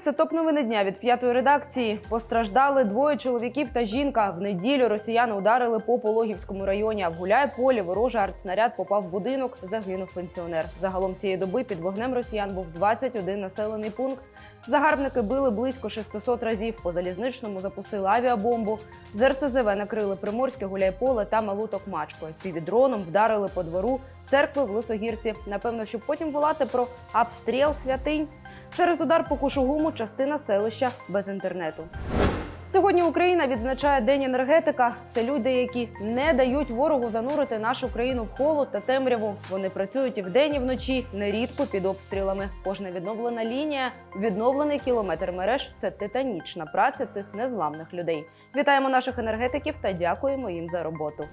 Це топ новини дня від п'ятої редакції. Постраждали двоє чоловіків та жінка. В неділю росіяни ударили по Пологівському районі. А в Гуляйполі ворожий артснаряд попав в будинок. Загинув пенсіонер. Загалом цієї доби під вогнем росіян був 21 населений пункт. Загарбники били близько 600 разів. По залізничному запустили авіабомбу. З РСЗВ накрили Приморське, Гуляйполе та Малу Токмачку. Півдроном вдарили по двору церкви в Лисогірці. Напевно, щоб потім волати про обстріл святинь. Через удар по Кушугуму частина селища без інтернету. Сьогодні Україна відзначає День енергетика. Це люди, які не дають ворогу занурити нашу країну в холод та темряву. Вони працюють і вдень, і вночі, нерідко під обстрілами. Кожна відновлена лінія, відновлений кілометр мереж це титанічна праця цих незламних людей. Вітаємо наших енергетиків та дякуємо їм за роботу.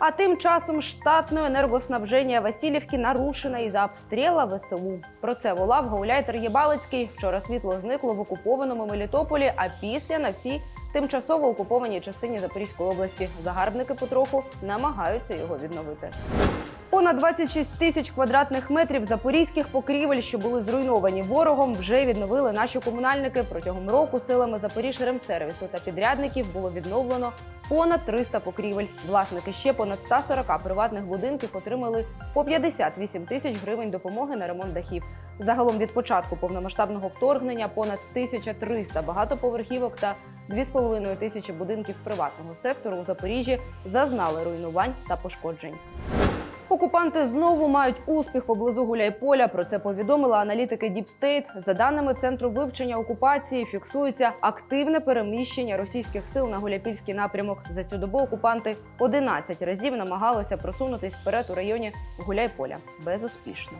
А тим часом штатне енергоснабження Васильівки нарушено із-за обстріла ВСУ. Про це волав гауляйтер Єбалицький. Вчора світло зникло в окупованому Мелітополі, а після на всій тимчасово окупованій частині Запорізької області. Загарбники потроху намагаються його відновити. Понад 26 тисяч квадратних метрів запорізьких покрівель, що були зруйновані ворогом, вже відновили наші комунальники. Протягом року силами Запоріжремсервісу та підрядників було відновлено понад 300 покрівель. Власники ще понад 140 приватних будинків отримали по 58 тисяч гривень допомоги на ремонт дахів. Загалом від початку повномасштабного вторгнення понад 1300 багатоповерхівок та 2,5 тисячі будинків приватного сектору у Запоріжжі зазнали руйнувань та пошкоджень. Окупанти знову мають успіх поблизу Гуляйполя. Про це повідомили аналітики State. За даними центру вивчення окупації, фіксується активне переміщення російських сил на Гуляйпільський напрямок. За цю добу окупанти 11 разів намагалися просунутись вперед у районі Гуляйполя. Безуспішно.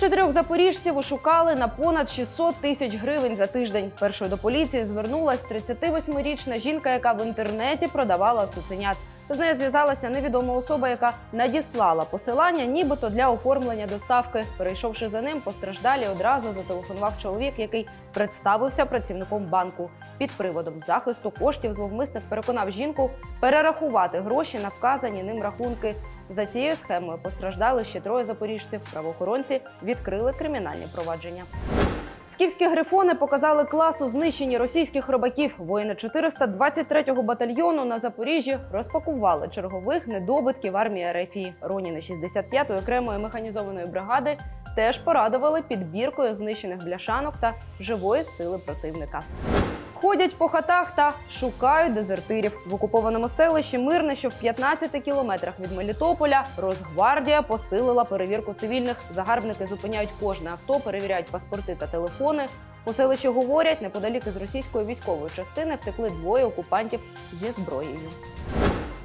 Чотирьох запоріжців ошукали на понад 600 тисяч гривень за тиждень. Першою до поліції звернулась 38-річна жінка, яка в інтернеті продавала цуценят. З нею зв'язалася невідома особа, яка надіслала посилання, нібито для оформлення доставки. Перейшовши за ним, постраждалі одразу зателефонував чоловік, який представився працівником банку. Під приводом захисту коштів зловмисник переконав жінку перерахувати гроші на вказані ним рахунки. За цією схемою постраждали ще троє запоріжців. Правоохоронці відкрили кримінальні провадження. Скіфські грифони показали клас у знищенні російських рибаків. Воїни 423-го батальйону на Запоріжжі розпакували чергових недобитків армії РФІ. Роніни 65-ї окремої механізованої бригади теж порадували підбіркою знищених бляшанок та живої сили противника. Ходять по хатах та шукають дезертирів в окупованому селищі Мирне, що в 15 кілометрах від Мелітополя, Росгвардія посилила перевірку цивільних. Загарбники зупиняють кожне авто, перевіряють паспорти та телефони. У селищі говорять, неподалік із російської військової частини втекли двоє окупантів зі зброєю.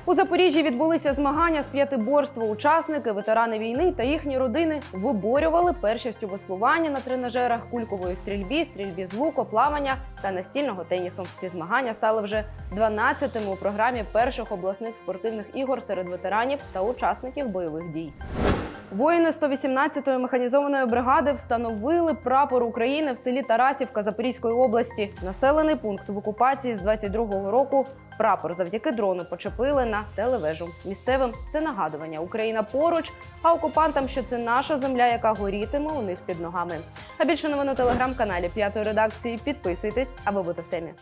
У Запоріжжі відбулися змагання з п'ятиборства. Учасники, ветерани війни та їхні родини виборювали першість у веслуванні на тренажерах, кулькової стрільбі, стрільбі з луку, плавання та настільного тенісу. Ці змагання стали вже 12-тими у програмі перших обласних спортивних ігор серед ветеранів та учасників бойових дій. Воїни 118-ї механізованої бригади встановили прапор України в селі Тарасівка Запорізької області. Населений пункт в окупації з 22-го року. Прапор завдяки дрону почепили на телевежу. Місцевим це нагадування Україна поруч, а окупантам, що це наша земля, яка горітиме у них під ногами. А більше новин у телеграм-каналі п'ятої редакції. Підписуйтесь, аби бути в темі.